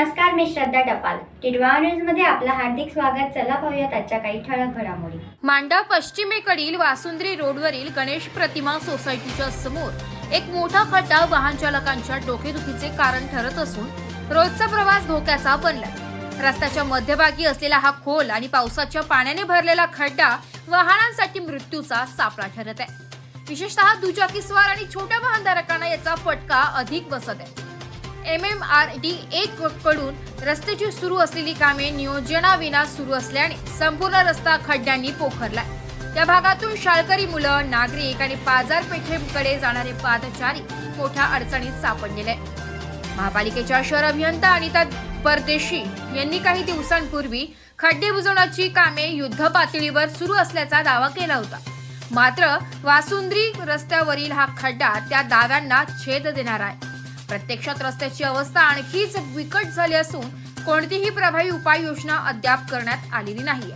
नमस्कार मी श्रद्धा टपाल. टिडवा न्यूजमध्ये आपलं हार्दिक स्वागत. चला पाहूयात आजच्या काही ठळक घडामोडी. मांडा पश्चिमेकडील वासुंद्री रोडवरील गणेश प्रतिमा सोसायटीच्या समोर एक मोठा खड्डा वाहन चालकांच्या डोकेदुखीचे कारण ठरत असून रोजचा प्रवास धोक्याचा बनला रस्त्याच्या मध्यभागी असलेला हा खोल आणि पावसाच्या पाण्याने भरलेला खड्डा वाहनांसाठी मृत्यूचा सापळा ठरत आहे. विशेषतः दुचाकीस्वार आणि छोट्या वाहनधारकांना याचा फटका अधिक बसत आहे. एम एम आर डी एक कडून रस्त्याची सुरू असलेली कामे नियोजनाविना सुरू असल्याने संपूर्ण रस्ता खड्ड्यांनी पोखरलाय. त्या भागातून शाळकरी मुलं नागरिक आणि बाजारपेठेकडे जाणारे पादचारी मोठ्या अडचणीत सापडलेले महापालिकेच्या शहर अभियंता अनिता परदेशी यांनी काही दिवसांपूर्वी खड्डे बुजवण्याची कामे युद्ध पातळीवर सुरू असल्याचा दावा केला होता. मात्र वासुंद्री रस्त्यावरील हा खड्डा त्या दाव्यांना छेद देणार आहे. प्रत्यक्षात रस्त्याची अवस्था आणखीच बिकट झाली असून कोणतीही प्रभावी उपाययोजना अद्याप करण्यात आलेली नाही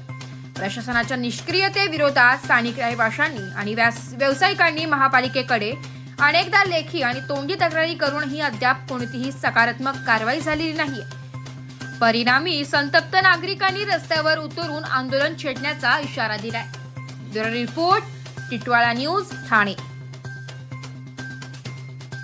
प्रशासनाच्या निष्क्रियते विरोधात स्थानिक रहिवाशांनी आणि व्यास- व्यावसायिकांनी महापालिकेकडे अनेकदा लेखी आणि तोंडी तक्रारी करूनही अद्याप कोणतीही सकारात्मक कारवाई झालेली नाही परिणामी संतप्त नागरिकांनी रस्त्यावर उतरून आंदोलन छेडण्याचा इशारा दिलाय. Bureau report Titwala news Thane.